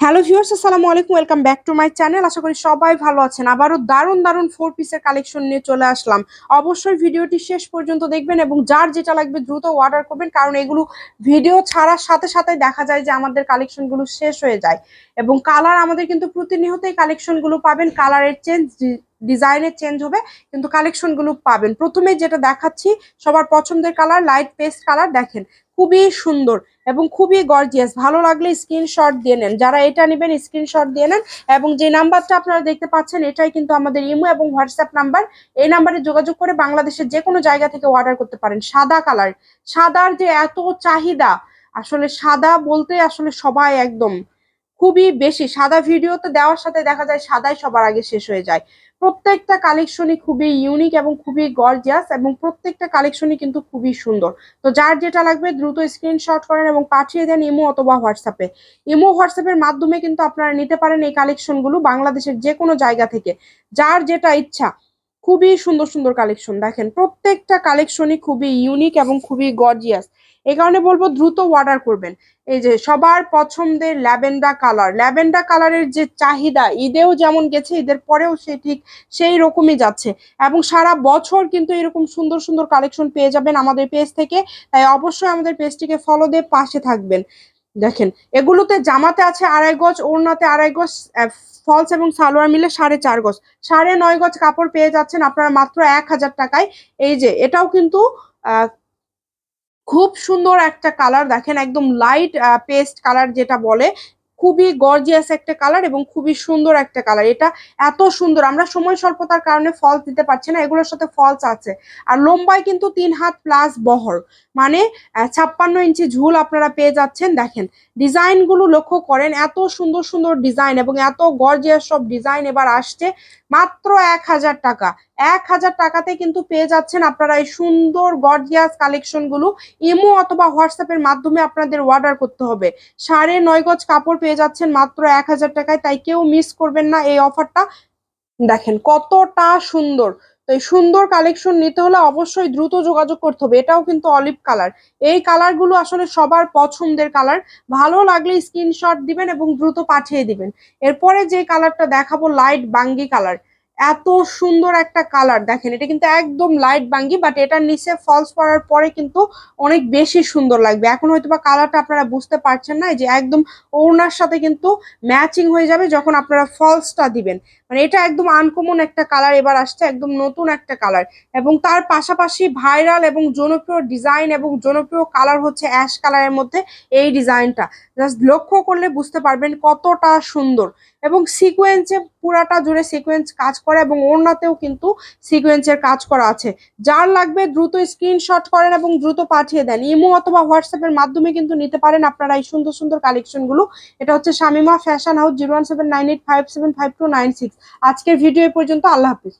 Hello viewers আসসালামু আলাইকুম welcome back to my channel আশা করি সবাই ভালো আছেন। আবারও দারুণ দারুণ ফোর পিসের কালেকশন নিয়ে চলে আসলাম। অবশ্যই ভিডিওটি শেষ পর্যন্ত দেখবেন এবং যার যেটা লাগবে দ্রুত অর্ডার করবেন, কারণ এগুলো ভিডিও ছাড়ার সাথে সাথে দেখা যায় যে আমাদের কালেকশনগুলো শেষ হয়ে যায়। এবং কালার আমাদের কিন্তু প্রতিনিয়তই কালেকশনগুলো পাবেন। কালারের চেঞ্জ ডিজাইনের চেঞ্জ হবে, কিন্তু কালেকশনগুলো পাবেন। প্রথমে যেটা দেখাচ্ছি, সবার পছন্দের কালার লাইট পেস্ট কালার দেখেন, খুবই সুন্দর এবং খুবই গর্জিয়াস ভালো লাগলে স্ক্রিনশট দিয়ে নেন। যারা এটা নেবেন স্ক্রিনশট দিয়ে নেন এবং যে নাম্বারটা আপনারা দেখতে পাচ্ছেন, এটাই কিন্তু আমাদের ইমো এবং হোয়াটসঅ্যাপ নাম্বার। এই নাম্বারে যোগাযোগ করে বাংলাদেশের যে কোনো জায়গা থেকে অর্ডার করতে পারেন। সাদা কালার সাদার যে এত চাহিদা, আসলে সাদা বলতে আসলে সবাই একদম, খুবই বেশি। সাদা ভিডিওতে দেওয়ার সাথে দেখা যায়, সাদাই সবার আগে শেষ হয়ে যায়। প্রত্যেকটা কালেকশনই খুবই ইউনিক এবং খুবই গর্জিয়াস এবং প্রত্যেকটা কালেকশনই কিন্তু খুবই সুন্দর। তো যার যেটা লাগবে দ্রুত স্ক্রিনশট করেন এবং পাঠিয়ে দেন ইমো অথবা হোয়াটসঅ্যাপে ইমো হোয়াটসঅ্যাপের মাধ্যমে কিন্তু আপনারা নিতে পারেন এই কালেকশনগুলো বাংলাদেশের যে কোনো জায়গা থেকে। যার যেটা ইচ্ছা খুবই সুন্দর সুন্দর কালেকশন দেখেন, প্রত্যেকটা কালেকশনই খুবই ইউনিক এবং খুবই গর্জিয়াস এই কারণে বলব, দ্রুত অর্ডার করবেন। এই যে, সবার পছন্দের ল্যাভেন্ডা কালার। ল্যাভেন্ডা কালারের যে চাহিদা, ঈদেও যেমন গেছে, ঈদের পরেও সে ঠিক সেই রকমই যাচ্ছে। এবং সারা বছর কিন্তু এরকম সুন্দর সুন্দর কালেকশন পেয়ে যাবেন আমাদের পেজ থেকে। তাই অবশ্যই আমাদের পেজটিকে ফলো দিয়ে পাশে থাকবেন। দেখেন, এগুলোতে জামাতে আছে আড়াই গজ, ওড়নাতে আড়াই গজ ফলস এবং সালোয়ার মিলে সাড়ে চার গজ। সাড়ে নয় গজ কাপড় পেয়ে যাচ্ছেন আপনারা মাত্র এক হাজার টাকায়। এই যে, এটাও কিন্তু খুব সুন্দর একটা কালার দেখেন, একদম লাইট পেস্ট কালার যেটা বলে খুবই গর্জিয়াস একটা কালার এবং খুবই সুন্দর একটা কালার এটা এত সুন্দর, আমরা সময় স্বল্পতার কারণে ফলস দিতে পারছি না, এগুলোর সাথে ফলস আছে। আর লম্বায় কিন্তু তিন হাত প্লাস বহর মানে ছাপ্পান্ন ইঞ্চি ঝুল আপনারা পেয়ে যাচ্ছেন। দেখেন, ডিজাইনগুলো লক্ষ্য করেন, এত সুন্দর সুন্দর ডিজাইন এবং এত গর্জিয়াস সব ডিজাইন এবার আসছে, মাত্র এক হাজার টাকা। এক হাজার টাকাতে কিন্তু পেয়ে যাচ্ছেন আপনারা এই সুন্দর গর্জিয়াস কালেকশনগুলো ইমো অথবা হোয়াটসঅ্যাপের মাধ্যমে আপনাদের অর্ডার করতে হবে। সাড়ে নয় গজ কাপড় পেয়ে যাচ্ছেন মাত্র এক হাজার টাকায়, তাই কেউ মিস করবেন না এই অফারটা দেখেন কতটা সুন্দর। তো এই সুন্দর কালেকশন নিতে হলে অবশ্যই দ্রুত যোগাযোগ করতে হবে। এটাও কিন্তু অলিভ কালার এই কালারগুলো আসলে সবার পছন্দের কালার ভালো লাগলে স্ক্রিনশট দিবেন এবং দ্রুত পাঠিয়ে দিবেন। এরপরে যে কালারটা দেখাবো লাইট বাঙ্গি কালার এত সুন্দর একটা কালার দেখেন, এটা কিন্তু একদম লাইট বাঙ্গি বাট এটার নিচে ফলস পরার পরে কিন্তু অনেক বেশি সুন্দর লাগবে। এখন হয়তো বা কালারটা আপনারা বুঝতে পারছেন না যে একদম ওড়নার সাথে কিন্তু ম্যাচিং হয়ে যাবে যখন আপনারা ফলসটা দিবেন। মানে এটা একদম আনকমন একটা কালার এবার আসছে, একদম নতুন একটা কালার এবং তার পাশাপাশি ভাইরাল এবং জনপ্রিয় ডিজাইন এবং জনপ্রিয় কালার হচ্ছে অ্যাশ কালারের মধ্যে এই ডিজাইনটা জাস্ট লক্ষ্য করলে বুঝতে পারবেন কতটা সুন্দর। এবং সিকোয়েন্সে পুরাটা জুড়ে সিকোয়েন্স কাজ করে এবং ওড়নাতেও কিন্তু সিকোয়েন্সের কাজ করা আছে। যার লাগবে দ্রুত স্ক্রিনশট করেন এবং দ্রুত পাঠিয়ে দেন। ইমো অথবা হোয়াটসঅ্যাপের মাধ্যমে কিন্তু নিতে পারেন আপনারা এই সুন্দর সুন্দর কালেকশনগুলো এটা হচ্ছে Shamima fashion house zero one seven nine eight five seven five two nine six আজকের ভিডিও পর্যন্ত আল্লাহ হাফিজ।